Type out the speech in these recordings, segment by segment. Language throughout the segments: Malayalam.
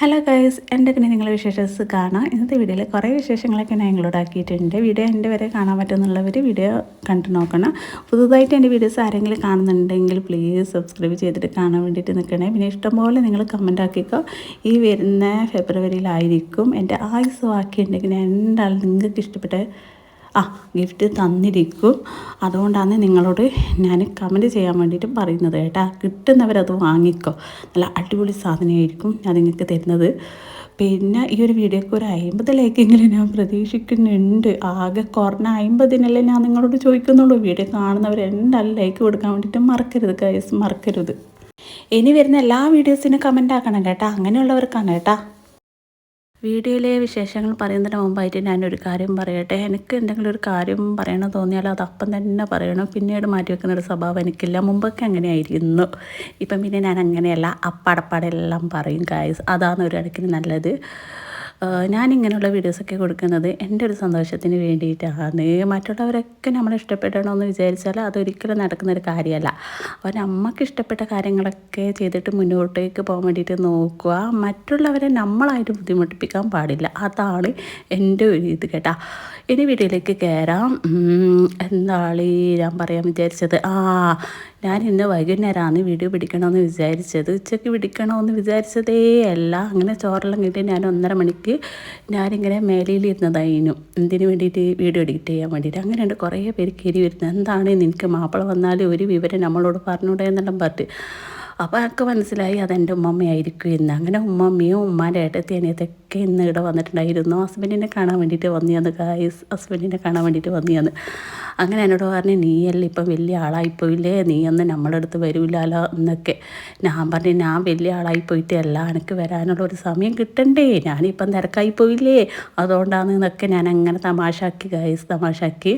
ഹലോ ഗൈസ് എന്റെ പിന്നെ നിങ്ങളെ വിശേഷസ് കാണാം ഇന്നത്തെ വീഡിയോയിൽ കുറേ വിശേഷങ്ങളൊക്കെ ഞാൻ ഇൻക്ലൂഡ് ആക്കിയിട്ടുണ്ട്. വീഡിയോ എന്റെ വരെ കാണാൻ പറ്റുന്നുള്ളവർ വീഡിയോ കണ്ടു നോക്കണം. പുതുതായിട്ട് എന്റെ വീഡിയോസ് ആരെങ്കിലും കാണുന്നുണ്ടെങ്കിൽ പ്ലീസ് സബ്സ്ക്രൈബ് ചെയ്തിട്ട് കാണാൻ വേണ്ടിയിട്ട് നിൽക്കണേ. പിന്നെ ഇഷ്ടംപോലെ നിങ്ങൾ കമന്റ് ആക്കിക്കോ. ഈ വരുന്ന ഫെബ്രുവരിയിലായിരിക്കും എന്റെ ആയുസ് ബാക്കിയുണ്ടെങ്കിൽ ഞാൻ എന്തായാലും നിങ്ങൾക്ക് ഇഷ്ടപ്പെട്ട ആ ഗിഫ്റ്റ് തന്നിരിക്കും. അതുകൊണ്ടാണ് നിങ്ങളോട് ഞാൻ കമന്റ് ചെയ്യാൻ വേണ്ടിയിട്ട് പറയുന്നത് കേട്ടാ. കിട്ടുന്നവരത് വാങ്ങിക്കോ. നല്ല അടിപൊളി സാധനമായിരിക്കും ഞാൻ നിങ്ങൾക്ക് തരുന്നത്. പിന്നെ ഈ ഒരു വീഡിയോക്ക് ഒരു അമ്പത് ലൈക്കെങ്കിലും ഞാൻ പ്രതീക്ഷിക്കുന്നുണ്ട്. ആകെ കുറഞ്ഞ അമ്പതിനല്ലേ ഞാൻ നിങ്ങളോട് ചോദിക്കുന്നുള്ളൂ. വീഡിയോ കാണുന്നവർ എന്തായാലും ലൈക്ക് കൊടുക്കാൻ വേണ്ടിയിട്ട് മറക്കരുത് കൈസ് മറക്കരുത്. ഇനി വരുന്ന എല്ലാ വീഡിയോസിനും കമന്റ് ആക്കണം കേട്ടാ. അങ്ങനെയുള്ളവർക്കാണ് കേട്ടാ. വീഡിയോയിലെ വിശേഷങ്ങൾ പറയുന്നതിന് മുമ്പായിട്ട് ഞാനൊരു കാര്യം പറയട്ടെ. എനിക്ക് എന്തെങ്കിലും ഒരു കാര്യം പറയണം തോന്നിയാൽ അത് അപ്പം തന്നെ പറയണം. പിന്നീട് മാറ്റി വെക്കുന്ന ഒരു സ്വഭാവം എനിക്കില്ല. മുമ്പൊക്കെ അങ്ങനെയായിരുന്നു. ഇപ്പം പിന്നെ ഞാൻ അങ്ങനെയല്ല. അപ്പാടപ്പാടെല്ലാം പറയും കായസ് അതാണ് ഒരു കണക്കിന് നല്ലത്. ഞാനിങ്ങനെയുള്ള വീഡിയോസൊക്കെ കൊടുക്കുന്നത് എന്റെ ഒരു സന്തോഷത്തിന് വേണ്ടിയിട്ടാണ്. മറ്റുള്ളവരൊക്കെ നമ്മളെ ഇഷ്ടപ്പെടണമെന്ന് വിചാരിച്ചാൽ അതൊരിക്കലും നടക്കുന്ന ഒരു കാര്യമല്ല. അപ്പോൾ നമുക്ക് ഇഷ്ടപ്പെട്ട കാര്യങ്ങളൊക്കെ ചെയ്തിട്ട് മുന്നോട്ടേക്ക് പോകാൻ വേണ്ടിയിട്ട് നോക്കുക. മറ്റുള്ളവരെ നമ്മളായിട്ട് ബുദ്ധിമുട്ടിപ്പിക്കാൻ പാടില്ല. അതാണ് എന്റെ ഒരു ഇത് കേട്ടാ. ഇനി വീഡിയോയിലേക്ക് കയറാം എന്താണ് ഞാൻ പറയാൻ വിചാരിച്ചത്? ആ ഞാൻ ഇന്ന് വൈകുന്നേരമാണ് വീഡിയോ പിടിക്കണമെന്ന് വിചാരിച്ചത്. ഉച്ചയ്ക്ക് പിടിക്കണമെന്ന് വിചാരിച്ചതേ അല്ല. അങ്ങനെ ചോറെല്ലാം കിട്ടി ഞാൻ ഒന്നര മണിക്ക് ഞാനിങ്ങനെ മേലയിലിരുന്നതായിരുന്നു എന്തിനു വേണ്ടിയിട്ട് വീഡിയോ എഡിറ്റ് ചെയ്യാൻ വേണ്ടിയിട്ട്? അങ്ങനെയുണ്ട് കുറേ പേര് കയറി വരുന്നത്. എന്താണ് നിനക്ക് മാപ്പിള വന്നാൽ ഒരു വിവരം നമ്മളോട് പറഞ്ഞൂടെ എന്നെല്ലാം പറഞ്ഞിട്ട്. അപ്പോൾ എനിക്ക് മനസ്സിലായി അതെന്റെ ഉമ്മമ്മയായിരിക്കും എന്ന്. അങ്ങനെ ഉമ്മമ്മയും ഉമ്മാന്റെ ഏട്ടത്തി അനിയത്തൊക്കെ ഇന്ന് ഇവിടെ വന്നിട്ടുണ്ടായിരുന്നു. ഹസ്ബൻഡിനെ കാണാൻ വേണ്ടിയിട്ട് വന്നിയാന്ന് ഗായ്സ് ഹസ്ബൻഡിനെ കാണാൻ വേണ്ടിയിട്ട് വന്നിയാന്ന് അങ്ങനെ എന്നോട് പറഞ്ഞു നീയല്ല ഇപ്പം വലിയ ആളായിപ്പോയില്ലേ നീ ഒന്ന് നമ്മുടെ അടുത്ത് വരൂലല്ലോ എന്നൊക്കെ. ഞാൻ പറഞ്ഞു ഞാൻ വലിയ ആളായി പോയിട്ടല്ല എനിക്ക് വരാനുള്ള ഒരു സമയം കിട്ടണ്ടേ? ഞാനിപ്പം തിരക്കായി പോയില്ലേ? അതുകൊണ്ടാണ് എന്നൊക്കെ ഞാൻ അങ്ങനെ തമാശാക്കി ഗായ്സ് തമാശാക്കി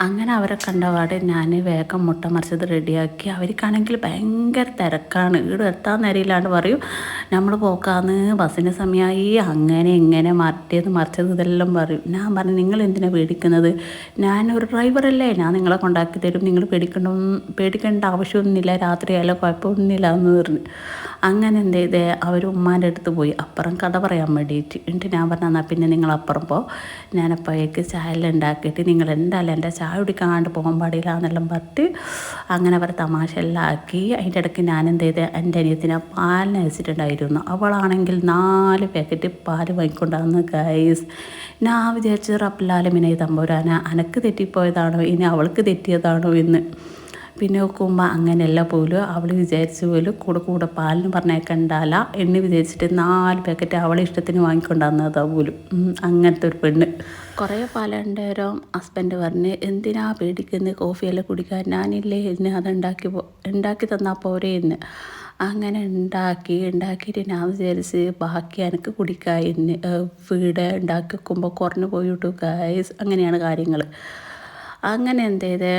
അങ്ങനെ അവരെ കണ്ടപാട് ഞാൻ വേഗം മുട്ട മറിച്ചത് റെഡിയാക്കി. അവർക്കാണെങ്കിൽ ഭയങ്കര തിരക്കാണ്. ഈട് എത്താൻ നേരയില്ലാണ്ട് പറയും നമ്മൾ പോക്കാന്ന് ബസ്സിന് സമയമായി അങ്ങനെ ഇങ്ങനെ മറ്റേത് മറിച്ചത് ഇതെല്ലാം പറയും. ഞാൻ പറഞ്ഞു നിങ്ങൾ എന്തിനാണ് പേടിക്കുന്നത്? ഞാനൊരു ഡ്രൈവറല്ലേ ഞാൻ നിങ്ങളെ കൊണ്ടാക്കി തരും. നിങ്ങൾ പേടിക്കണ്ട പേടിക്കേണ്ട ആവശ്യമൊന്നുമില്ല. രാത്രിയായാലും കുഴപ്പമൊന്നുമില്ല എന്ന് പറഞ്ഞു. അങ്ങനെ എന്ത് ചെയ്തേ അവർ ഉമ്മാന്റെ അടുത്ത് പോയി. അപ്പുറം കഥ പറയാൻ വേണ്ടിയിട്ട്. എന്നിട്ട് ഞാൻ പറഞ്ഞു എന്നാൽ പിന്നെ നിങ്ങൾ അപ്പുറം പോ. ഞാനപ്പോഴേക്ക് ചായ ഉണ്ടാക്കിയിട്ട് നിങ്ങൾ എന്തായാലും എന്റെ ചായ കുടിക്കാണ്ട് പോകാൻ പാടില്ല എന്നെല്ലാം പറഞ്ഞിട്ട് അങ്ങനെ അവർ തമാശ എല്ലാം ആക്കി അതിന്റെ ഇടയ്ക്ക് ഞാൻ എന്ത് ചെയ്ത് എന്റെ അനിയത്തിനെ പാലിന് അയച്ചിട്ടുണ്ടായിരുന്നു. അവളാണെങ്കിൽ നാല് പാക്കറ്റ് പാൽ വാങ്ങിക്കൊണ്ടാന്ന് ഗൈസ് ഞാൻ വിചാരിച്ചത് വിചാരിച്ചു ഇനി തമ്പുരാന അനക്ക് തെറ്റിപ്പോയതാണോ? ഇനി അവൾക്ക് തെറ്റിയതാണോ എന്ന്. പിന്നെ ഉമ്മ അങ്ങനെയല്ല പോലും. അവൾ വിചാരിച്ചു പോലും കൂടെ കൂടെ പാലിന് പറഞ്ഞേക്കണ്ടല്ല എന്ന് വിചാരിച്ചിട്ട് നാല് പാക്കറ്റ് അവളെ ഇഷ്ടത്തിന് വാങ്ങിക്കൊണ്ടാകുന്നതാ പോലും. അങ്ങനത്തെ ഒരു പെണ്ണ്. കുറേ പാലുണ്ടേരം ഹസ്ബൻഡ് പറഞ്ഞ് എന്തിനാ പേടിക്കുന്നത് കോഫിയെല്ലാം കുടിക്കാൻ ഞാനില്ലേ എന്നെ അത് ഉണ്ടാക്കി തന്നാൽ പോരേ എന്ന് അങ്ങനെ ഉണ്ടാക്കി ഉണ്ടാക്കിയിട്ട് ഞാൻ വിചാരിച്ച് ബാക്കി എനിക്ക് കുടിക്കാൻ വീട് ഉണ്ടാക്കി വെക്കുമ്പോൾ കുറഞ്ഞു പോയിട്ടു അങ്ങനെയാണ് കാര്യങ്ങൾ അങ്ങനെ എന്ത് ചെയ്ത്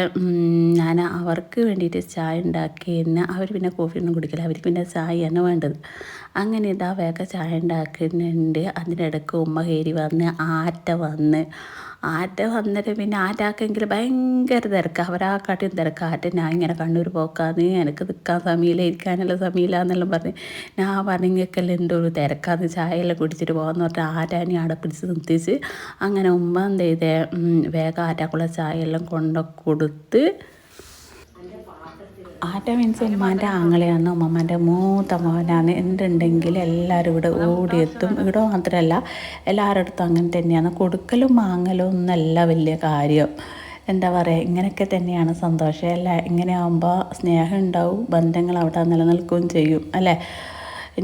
ഞാൻ അവർക്ക് വേണ്ടിയിട്ട് ചായ ഉണ്ടാക്കിയെന്ന് അവർ പിന്നെ കോഫിയൊന്നും കുടിക്കില്ല. അവർക്ക് പിന്നെ ചായയാണ് വേണ്ടത്. അങ്ങനെ ഇതാ വേഗം ചായ ഉണ്ടാക്കുന്നുണ്ട്. അതിനിടയ്ക്ക് ഉമ്മ കയറി വന്ന് ആറ്റ വന്ന് ആറ്റ വന്നിട്ട് പിന്നെ ആറ്റാക്കെങ്കിൽ ഭയങ്കര തിരക്ക്. അവരാക്കാട്ടിയും തിരക്ക്. ആറ്റ ഞാൻ ഇങ്ങനെ കണ്ണൂർ പോക്കാന്ന് എനിക്ക് നിൽക്കാൻ സമയമില്ല ഇരിക്കാനുള്ള സമയമില്ല എന്നെല്ലാം പറഞ്ഞ് ഞാൻ പറഞ്ഞെങ്കിൽ എന്റെ ഒരു തിരക്കാന്ന് ചായയെല്ലാം കുടിച്ചിട്ട് പോകാമെന്ന് പറഞ്ഞിട്ട് ആറ്റാനി അവിടെ പിടിച്ച് നിർത്തിച്ച്? അങ്ങനെ ഉമ്മ എന്ത് ചെയ്തേ? വേഗം ആറ്റാക്കുള്ള ചായയെല്ലാം കൊണ്ടു കൊടുത്ത് ആറ്റ മീൻസ് ഉമ്മാന്റെ ആങ്ങളെയാണ് ഉമ്മമാന്റെ മൂത്ത മോനാണ് എന്തുണ്ടെങ്കിൽ എല്ലാവരും ഇവിടെ ഓടിയെത്തും. ഇവിടെ മാത്രമല്ല എല്ലാവരുടെ അടുത്തും അങ്ങനെ തന്നെയാണ്. കൊടുക്കലും വാങ്ങലും ഒന്നല്ല വലിയ കാര്യം. എന്താ പറയുക ഇങ്ങനെയൊക്കെ തന്നെയാണ് സന്തോഷം. അല്ലേ ഇങ്ങനെ ആകുമ്പോൾ സ്നേഹം ഉണ്ടാവും ബന്ധങ്ങൾ അവിടെ നിലനിൽക്കുകയും ചെയ്യും അല്ലേ?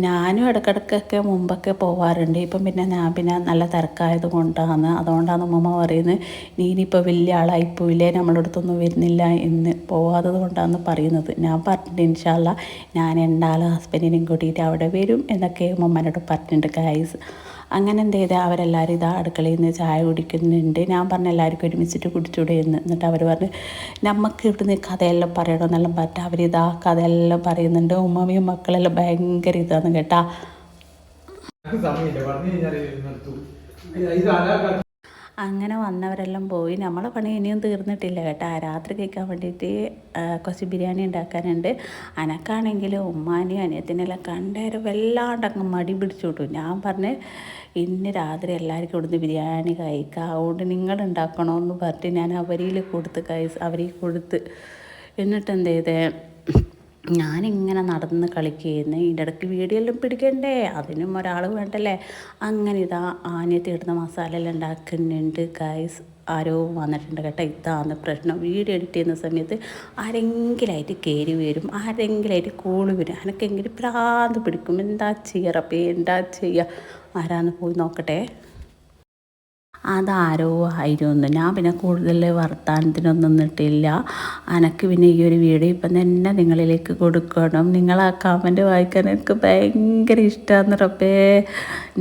ഞാനും ഇടയ്ക്കിടയ്ക്കൊക്കെ മുമ്പൊക്കെ പോവാറുണ്ട്. ഇപ്പം പിന്നെ ഞാൻ പിന്നെ നല്ല തിരക്കായത് കൊണ്ടാണ്. അതുകൊണ്ടാണ് ഉമ്മ പറയുന്നത് നീ ഇനിയിപ്പോൾ വലിയ ആളായിപ്പോയില്ലേ നമ്മളുടെ അടുത്തൊന്നും വരുന്നില്ല എന്ന് പോവാത്തത് കൊണ്ടാണ് പറയുന്നത്. ഞാൻ പറഞ്ഞിട്ടുണ്ട് ഇൻഷാല്ല ഞാൻ എന്തായാലും ഹസ്ബൻഡിനെയും കൂട്ടിയിട്ട് അവിടെ വരും എന്നൊക്കെ ഉമ്മമ്മനോട് പറഞ്ഞിട്ടുണ്ട് ഗൈസ് അങ്ങനെ എന്ത് ചെയ്താൽ അവരെല്ലാവരും ഇതാ അടുക്കളയിൽ നിന്ന് ചായ കുടിക്കുന്നുണ്ട്. ഞാൻ പറഞ്ഞ എല്ലാവർക്കും ഒരുമിച്ചിട്ട് കുടിച്ചൂടെ എന്ന്. എന്നിട്ട് അവർ പറഞ്ഞു നമുക്ക് ഇവിടുന്ന് കഥയെല്ലാം പറയണമെന്നെല്ലാം പറഞ്ഞിട്ട് അവരിതാ കഥയെല്ലാം പറയുന്നുണ്ട്. ഉമ്മയും മക്കളെല്ലാം ഭയങ്കര ഇതാന്ന് കേട്ടാ. അങ്ങനെ വന്നവരെല്ലാം പോയി. നമ്മളെ പണി ഇനിയും തീർന്നിട്ടില്ല കേട്ടോ. രാത്രി കഴിക്കാൻ വേണ്ടിയിട്ട് കുറച്ച് ബിരിയാണി ഉണ്ടാക്കാനുണ്ട്. അനക്കാണെങ്കിൽ ഉമ്മാനെയും അനിയത്തിനെല്ലാം കണ്ടേരം വല്ലാണ്ടങ്ങ് മടി പിടിച്ചു വിട്ടു ഞാൻ പറഞ്ഞ് ഇന്ന് രാത്രി എല്ലാവർക്കും ഇവിടുന്ന് ബിരിയാണി കഴിക്കാം. അതുകൊണ്ട് നിങ്ങൾ ഉണ്ടാക്കണമെന്ന് പറഞ്ഞിട്ട് ഞാൻ അവരിൽ കൊടുത്ത് കഴി അവരിൽ കൊടുത്ത്. എന്നിട്ട് എന്ത് ചെയ്തേ? ഞാനിങ്ങനെ നടന്ന് കളിക്കുകയായിരുന്നു. ഇതിന്റെ ഇടയ്ക്ക് വീഡിയോ എല്ലാം പിടിക്കണ്ടേ? അതിനും ഒരാൾ വേണ്ടല്ലേ? അങ്ങനെ ഇതാ ആനയത്തി മസാല എല്ലാം ഉണ്ടാക്കുന്നുണ്ട്. ഗൈസ് ആരോ വന്നിട്ടുണ്ട് കേട്ടോ. ഇതാണ് പ്രശ്നം. വീഡിയോ എഡിറ്റ് ചെയ്യുന്ന സമയത്ത് ആരെങ്കിലായിട്ട് കയറി വരും. ആരെങ്കിലായിട്ട് കോൾ വരും. അനക്കെങ്കിലും പ്രാന്ത് പിടിക്കും. എന്താ ചെയ്യുക എന്താ ചെയ്യുക ആരാന്ന് പോയി നോക്കട്ടെ. അതാരോ ആയിരുന്നു. ഞാൻ പിന്നെ കൂടുതൽ വർത്തമാനത്തിനൊന്നും നിന്നിട്ടില്ല. അനക്ക് പിന്നെ ഈ ഒരു വീഡിയോ ഇപ്പം തന്നെ നിങ്ങളിലേക്ക് കൊടുക്കണം. നിങ്ങൾ ആ കമന്റ് വായിക്കാൻ എനിക്ക് ഭയങ്കര ഇഷ്ടമാണ്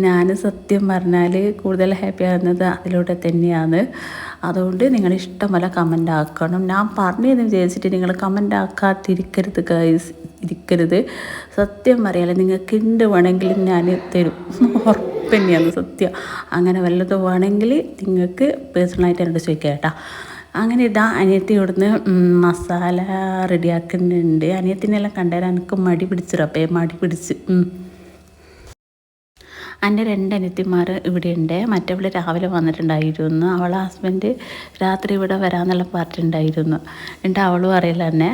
ഞാൻ സത്യം പറഞ്ഞാൽ കൂടുതൽ ഹാപ്പി ആകുന്നത് അതിലൂടെ തന്നെയാണ്. അതുകൊണ്ട് നിങ്ങൾ ഇഷ്ടം പോലെ കമന്റ് ആക്കണം. ഞാൻ പറഞ്ഞതെന്ന് വിചാരിച്ചിട്ട് നിങ്ങൾ കമന്റ് ആക്കാതിരിക്കരുത് ഗൈസ് ഇരിക്കരുത്. സത്യം പറയാലോ നിങ്ങൾക്ക് ഉണ്ട് വേണമെങ്കിലും ഞാൻ തരും. ഉറപ്പ് തന്നെയാണ് സത്യം. അങ്ങനെ വല്ലതും വേണമെങ്കിൽ നിങ്ങൾക്ക് പേഴ്സണലായിട്ട് എന്നോട് ചോദിക്കാം കേട്ടോ. അങ്ങനെ ഇതാ അനിയത്തി ഇവിടുന്ന് മസാല റെഡിയാക്കുന്നുണ്ട് അനിയത്തിനെല്ലാം കണ്ടേരാൻ എനിക്ക് മടി പിടിച്ചു റപ്പേ മടി പിടിച്ച്. എന്റെ രണ്ട് അനിയത്തിമാർ ഇവിടെ ഉണ്ട് മറ്റവൾ രാവിലെ വന്നിട്ടുണ്ടായിരുന്നു. അവളെ ഹസ്ബൻഡ് രാത്രി ഇവിടെ വരാമെന്നുള്ള പറഞ്ഞിട്ടുണ്ടായിരുന്നു. എന്നിട്ട് അവളും അറിയില്ല തന്നെ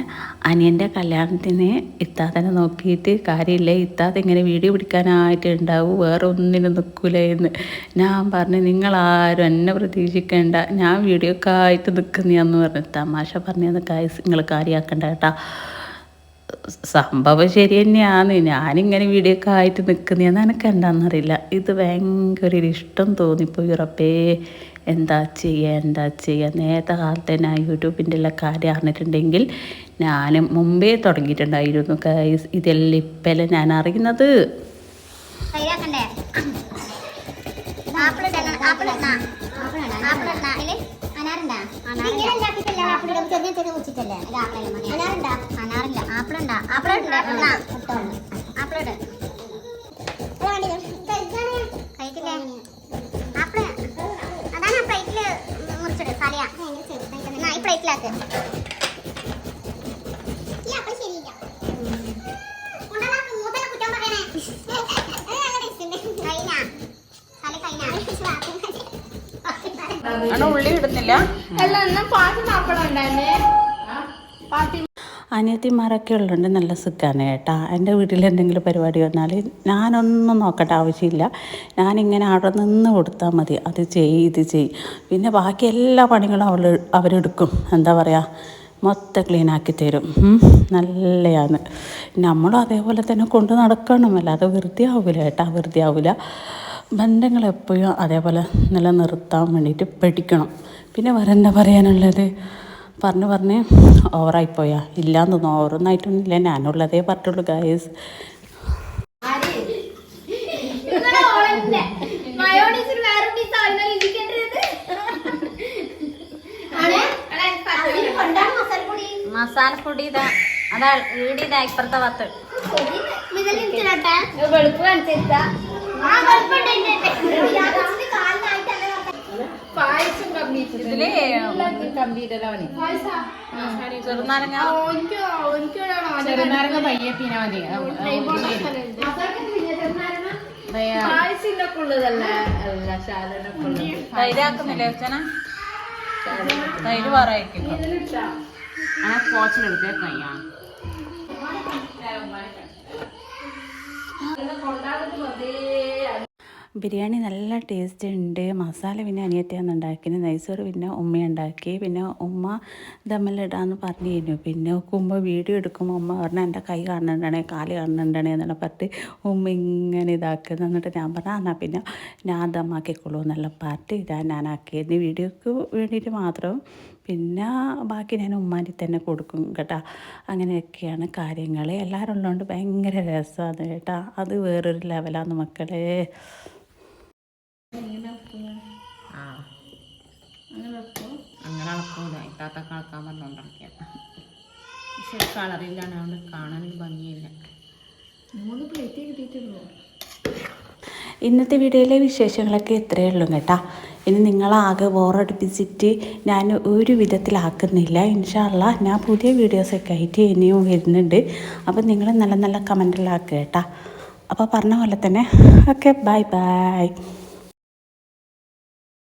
അനിയന്റെ കല്യാണത്തിന് ഇത്താത്തനെ നോക്കിയിട്ട് കാര്യമില്ല. ഇത്താത്ത ഇങ്ങനെ വീഡിയോ പിടിക്കാനായിട്ട് ഉണ്ടാവും. വേറെ ഒന്നിനും നിൽക്കില്ല എന്ന് ഞാൻ പറഞ്ഞു നിങ്ങളാരും എന്നെ പ്രതീക്ഷിക്കേണ്ട. ഞാൻ വീഡിയോ ഒക്കെ ആയിട്ട് നിൽക്കുന്നതെന്ന് പറഞ്ഞു. തമാശ പറഞ്ഞതെന്ന് കാര്യം നിങ്ങൾ കാര്യമാക്കണ്ട കേട്ടാ. സംഭവം ശരി തന്നെയാണ്. ഞാനിങ്ങനെ വീഡിയോ ഒക്കെ ആയിട്ട് നിൽക്കുന്നതെന്ന് എനിക്ക് എന്താണെന്നറിയില്ല ഇത് ഭയങ്കര ഒരു ഇഷ്ടം തോന്നിപ്പോ ഉറപ്പേ എന്താ ചെയ്യുക എന്താ ചെയ്യുക നേരത്തെ കാലത്ത് ഞാൻ യൂട്യൂബിന്റെ എല്ലാം കാര്യം അറിഞ്ഞിട്ടുണ്ടെങ്കിൽ ഞാൻ മുമ്പേ തുടങ്ങിയിട്ടുണ്ടായിരുന്നു. ഇതെല്ലാം ഇപ്പല്ലേ ഞാൻ അറിയുന്നത്. അനാറില്ല ഇടണ്ട ആപ്പിൾ ഇട് കഴിക്കില്ലേ? ആപ്പിൾ അതാണ് ആ പ്ലേറ്റിൽ മുറിച്ചിട് സലിയ ഈ പ്ലേറ്റിലാക്ക് ഈ ആപ്പിൾ ശരിയില്ല കഴിഞ്ഞാ? ഉള്ളി ഇടുന്നില്ല. അല്ല എന്നാ പാട്ട് പാപ്പടം ഉണ്ടായിരുന്നേ പാട്ടി അനിയത്തിമാരൊക്കെ ഉള്ളതുകൊണ്ട് നല്ല സുഖമാണ് കേട്ടാ. എന്റെ വീട്ടിൽ എന്തെങ്കിലും പരിപാടി വന്നാൽ ഞാനൊന്നും നോക്കേണ്ട ആവശ്യമില്ല. ഞാനിങ്ങനെ അവിടെ നിന്ന് കൊടുത്താൽ മതി. അത് ചെയ് ഇത് ചെയ് പിന്നെ ബാക്കി എല്ലാ പണികളും അവൾ അവരെടുക്കും. എന്താ പറയുക മൊത്തം ക്ലീനാക്കി തരും. നല്ലതാണ് നമ്മളും അതേപോലെ തന്നെ കൊണ്ട് നടക്കണം. അല്ലാതെ വെറുതെ ആവില്ല കേട്ടാ. വെറുതെ ആവില്ല ബന്ധങ്ങൾ എപ്പോഴും അതേപോലെ നിലനിർത്താൻ വേണ്ടിയിട്ട് പഠിക്കണം. പിന്നെ വേറെ എന്താ പറയാനുള്ളത്? പറഞ്ഞ് പറഞ്ഞ് ഓവറായിപ്പോയാ. ഇല്ലാന്ന് തോന്നുന്നു ഓവറൊന്നായിട്ടൊന്നും ഇല്ല ഞാനുള്ളതേ പറഞ്ഞുള്ളൂ ഗായസ് മസാല പൊടി ഇതാ. അതാ ഈടിതാ ഇപ്പുറത്തെ വെളുപ്പ് കംപ്ലീറ്റ് ഇതിൽ ചെറുനാരങ്ങ. ചെറുനാരങ്ങ പയ്യെ പിന്നെ മതി. തൈരാക്കുന്നില്ലേ അച്ഛന? തൈര് പറയിക്കും. അങ്ങനെ പോച്ചിലെടുത്തേ കയ്യാ. ബിരിയാണി നല്ല ടേസ്റ്റ് ഉണ്ട്. മസാല പിന്നെ അനിയത്തിയാണ് ഉണ്ടാക്കിയത്. നൈസോറ് പിന്നെ ഉമ്മ ഉണ്ടാക്കി. പിന്നെ ഉമ്മ ദമ്മിലിടാന്ന് പറഞ്ഞിരുന്നു. പിന്നെ ഉമ്മ വീഡിയോ എടുക്കുമ്പോൾ ഉമ്മ പറഞ്ഞാൽ എന്റെ കൈ കാണുന്നുണ്ടാണേ കാൽ കാണുന്നുണ്ടാണേ എന്നുള്ള പറഞ്ഞിട്ട് ഉമ്മ ഇങ്ങനെ ഇതാക്കുന്നത് എന്നിട്ട് ഞാൻ പറഞ്ഞാൽ എന്നാൽ പിന്നെ ഞാൻ ദമ്മാക്കിക്കോളൂ എന്നുള്ള പാർട്ടി ഇതാ ഞാനാക്കിയത്. വീഡിയോക്ക് വേണ്ടിയിട്ട് മാത്രം. പിന്നെ ബാക്കി ഞാൻ ഉമ്മാന്റെ തന്നെ കൊടുക്കും കേട്ടോ. അങ്ങനെയൊക്കെയാണ് കാര്യങ്ങൾ എല്ലാവരും ഉള്ളതുകൊണ്ട് ഭയങ്കര രസമാണ് കേട്ടോ. അത് വേറൊരു ലെവലാണ് മക്കളെ ആ അളക്കൂല ഇത്താത്ത കളക്കാൻ പറഞ്ഞുണ്ടാക്കിയത് പക്ഷെ കളറില്ലാണ് അതുകൊണ്ട് കാണാൻ ഭംഗിയില്ല. ഇന്നത്തെ വീഡിയോയിലെ വിശേഷങ്ങളൊക്കെ ഇത്രയേ ഉള്ളൂ കേട്ടോ. ഇനി നിങ്ങളാകെ ബോറടിപ്പിച്ചിട്ട് ഞാൻ ഒരു വിധത്തിലാക്കുന്നില്ല. ഇൻഷാല്ല ഞാൻ പുതിയ വീഡിയോസൊക്കെ ആയിട്ട് ഇനിയും വരുന്നുണ്ട്. അപ്പോൾ നിങ്ങൾ നല്ല നല്ല കമന്റിലാക്കുക കേട്ടോ. അപ്പോൾ പറഞ്ഞ പോലെ തന്നെ. Okay bye bye.